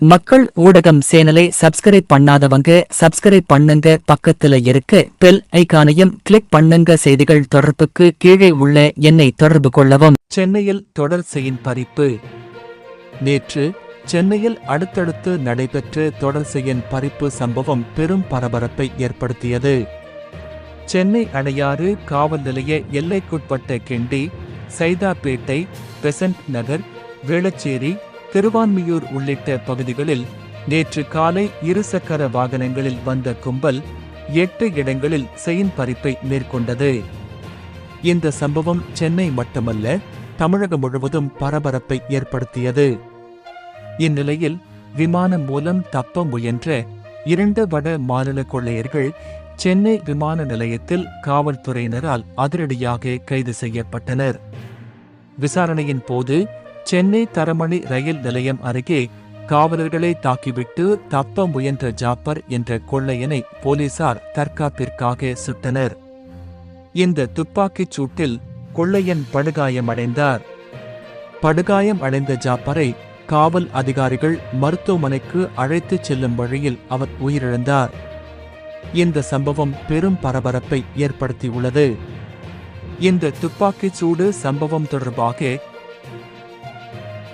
மக்கள் ஊடகம் சேனலை சப்ஸ்கிரைப் பண்ணாதவங்க சப்ஸ்கிரைப் பண்ணுங்க. பக்கத்துல இருக்க பெல் ஐக்கானையும் கிளிக் பண்ணுங்க. செய்திகள் தொடர்புக்கு கீழே உள்ள என்னை தொடர்பு கொள்ளவும். சென்னையில் தொடர்செயின் பறிப்பு. நேற்று சென்னையில் அடுத்தடுத்து நடைபெற்ற தொடர்செயின் பறிப்பு சம்பவம் பெரும் பரபரப்பை ஏற்படுத்தியது. சென்னை அடையாறு காவல் நிலைய எல்லைக்குட்பட்ட கிண்டி சைதாப்பேட்டை பெசன்ட் நகர் வேளச்சேரி திருவான்மியூர் உள்ளிட்ட பகுதிகளில் நேற்று காலை இருசக்கர வாகனங்களில் வந்த கும்பல் எட்டு இடங்களில் செயின் பறிப்பை மேற்கொண்டது. இந்த சம்பவம் சென்னை மட்டுமல்ல தமிழகம் முழுவதும் பரபரப்பை ஏற்படுத்தியது. இந்நிலையில் விமானம் மூலம் தப்ப முயன்ற இரண்டு வட மாநில கொள்ளையர்கள் சென்னை விமான நிலையத்தில் காவல்துறையினரால் அதிரடியாக கைது செய்யப்பட்டனர். விசாரணையின் போது சென்னை தரமணி ரயில் நிலையம் அருகே காவலர்களை தாக்கிவிட்டு தப்ப முயன்ற ஜாப்பர் என்ற கொள்ளையனை போலீசார் தற்காப்பிற்காக சுட்டனர். இந்த துப்பாக்கிச் சூட்டில் கொள்ளையன் படுகாயமடைந்தார். படுகாயம் அடைந்த ஜாப்பரை காவல் அதிகாரிகள் மருத்துவமனைக்கு அழைத்துச் செல்லும் வழியில் அவர் உயிரிழந்தார். இந்த சம்பவம் பெரும் பரபரப்பை ஏற்படுத்தியுள்ளது. இந்த துப்பாக்கிச் சூடு சம்பவம் தொடர்பாக